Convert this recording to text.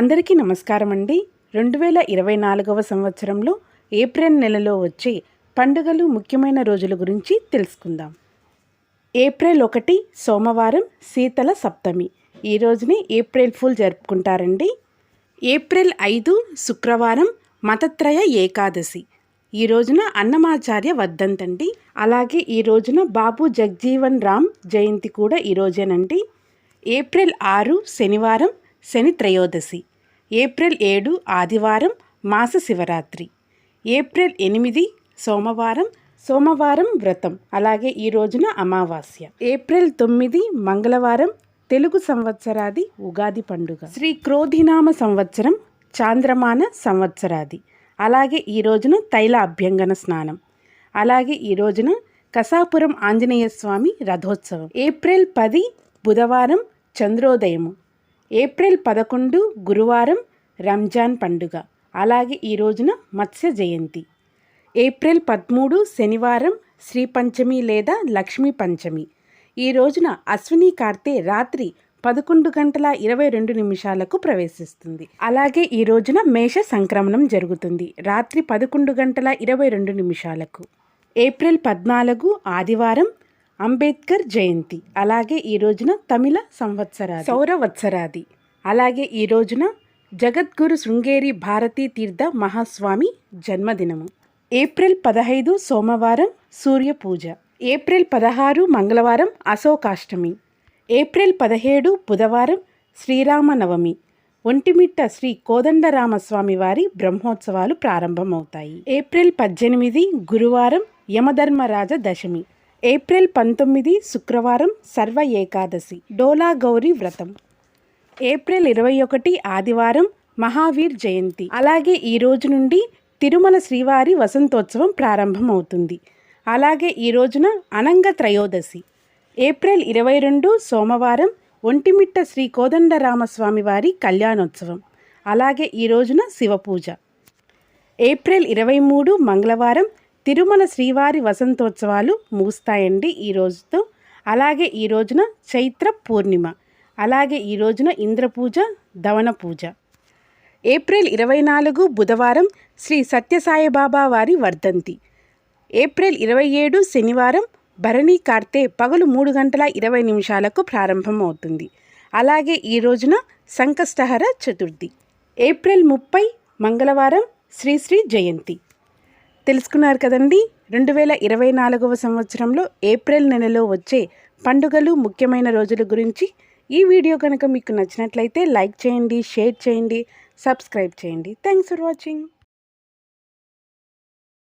అందరికీ నమస్కారం అండి. రెండు వేల ఇరవై నాలుగవ సంవత్సరంలో ఏప్రిల్ నెలలో వచ్చే పండుగలు ముఖ్యమైన రోజుల గురించి తెలుసుకుందాం. ఏప్రిల్ ఒకటి సోమవారం శీతల సప్తమి. ఈ రోజుని ఏప్రిల్ ఫుల్ జరుపుకుంటారండి. ఏప్రిల్ ఐదు శుక్రవారం మతత్రయ ఏకాదశి. ఈ రోజున అన్నమాచార్య వర్ధంతండి. అలాగే ఈ రోజున బాబు జగ్జీవన్ రామ్ జయంతి కూడా ఈ రోజేనండి. ఏప్రిల్ ఆరు శనివారం శని త్రయోదశి. ఏప్రిల్ ఏడు ఆదివారం మాస శివరాత్రి. ఏప్రిల్ ఎనిమిది సోమవారం సోమవారం వ్రతం. అలాగే ఈ రోజున అమావాస్య. ఏప్రిల్ తొమ్మిది మంగళవారం తెలుగు సంవత్సరాది ఉగాది పండుగ. శ్రీ క్రోధినామ సంవత్సరం చాంద్రమాన సంవత్సరాది. అలాగే ఈ రోజున తైల అభ్యంగన స్నానం. అలాగే ఈ రోజున కసాపురం ఆంజనేయ స్వామి రథోత్సవం. ఏప్రిల్ పది బుధవారం చంద్రోదయము. ఏప్రిల్ పదకొండు గురువారం రంజాన్ పండుగ. అలాగే ఈ రోజున మత్స్య జయంతి. ఏప్రిల్ పదమూడు శనివారం శ్రీ పంచమి లేదా లక్ష్మీ పంచమి. ఈ రోజున అశ్విని కార్తె రాత్రి పదకొండు గంటల ఇరవై రెండు నిమిషాలకు ప్రవేశిస్తుంది. అలాగే ఈ రోజున మేష సంక్రమణం జరుగుతుంది. రాత్రి పదకొండు గంటల ఇరవై రెండు నిమిషాలకు. ఏప్రిల్ పద్నాలుగు ఆదివారం అంబేద్కర్ జయంతి. అలాగే ఈ రోజున తమిళ సంవత్సరాది. సౌరవత్సరాది. అలాగే ఈ రోజున జగద్గురు శృంగేరి భారతీ తీర్థ మహాస్వామి జన్మదినము. ఏప్రిల్ పదహైదు సోమవారం సూర్య పూజ. ఏప్రిల్ పదహారు మంగళవారం అశోకాష్టమి. ఏప్రిల్ పదిహేడు బుధవారం శ్రీరామనవమి. ఒంటిమిట్ట శ్రీ కోదండరామస్వామి వారి బ్రహ్మోత్సవాలు ప్రారంభమవుతాయి. ఏప్రిల్ పద్దెనిమిది గురువారం యమధర్మరాజ దశమి. ఏప్రిల్ పంతొమ్మిది శుక్రవారం సర్వ ఏకాదశి డోలా గౌరీ వ్రతం. ఏప్రిల్ ఇరవై ఒకటి ఆదివారం మహావీర్ జయంతి. అలాగే ఈ రోజు నుండి తిరుమల శ్రీవారి వసంతోత్సవం ప్రారంభమవుతుంది. అలాగే ఈ రోజున అనంగ త్రయోదశి. ఏప్రిల్ ఇరవై రెండు సోమవారం ఒంటిమిట్ట శ్రీ కోదండరామస్వామి వారి కళ్యాణోత్సవం. అలాగే ఈ రోజున శివపూజ. ఏప్రిల్ ఇరవై మూడు మంగళవారం తిరుమల శ్రీవారి వసంతోత్సవాలు ముగుస్తాయండి ఈ రోజుతో. అలాగే ఈ రోజున చైత్ర పూర్ణిమ అలాగే ఈ రోజున ఇంద్రపూజ దవన పూజ. ఏప్రిల్ ఇరవై నాలుగు బుధవారం శ్రీ సత్యసాయిబాబా వారి వర్ధంతి. ఏప్రిల్ ఇరవై ఏడు శనివారం భరణి కార్తె పగలు మూడు గంటల ఇరవై నిమిషాలకు ప్రారంభమవుతుంది అలాగే ఈ రోజున సంకష్టహర చతుర్థి. ఏప్రిల్ ముప్పై మంగళవారం శ్రీశ్రీ జయంతి. తెలుసుకున్నారు కదండి. రెండు వేల ఇరవై నాలుగవ సంవత్సరంలో ఏప్రిల్ నెలలో వచ్చే పండుగలు ముఖ్యమైన రోజుల గురించి ఈ వీడియో కనుక మీకు నచ్చినట్లయితే లైక్ చేయండి షేర్ చేయండి సబ్స్క్రైబ్ చేయండి. Thanks for watching.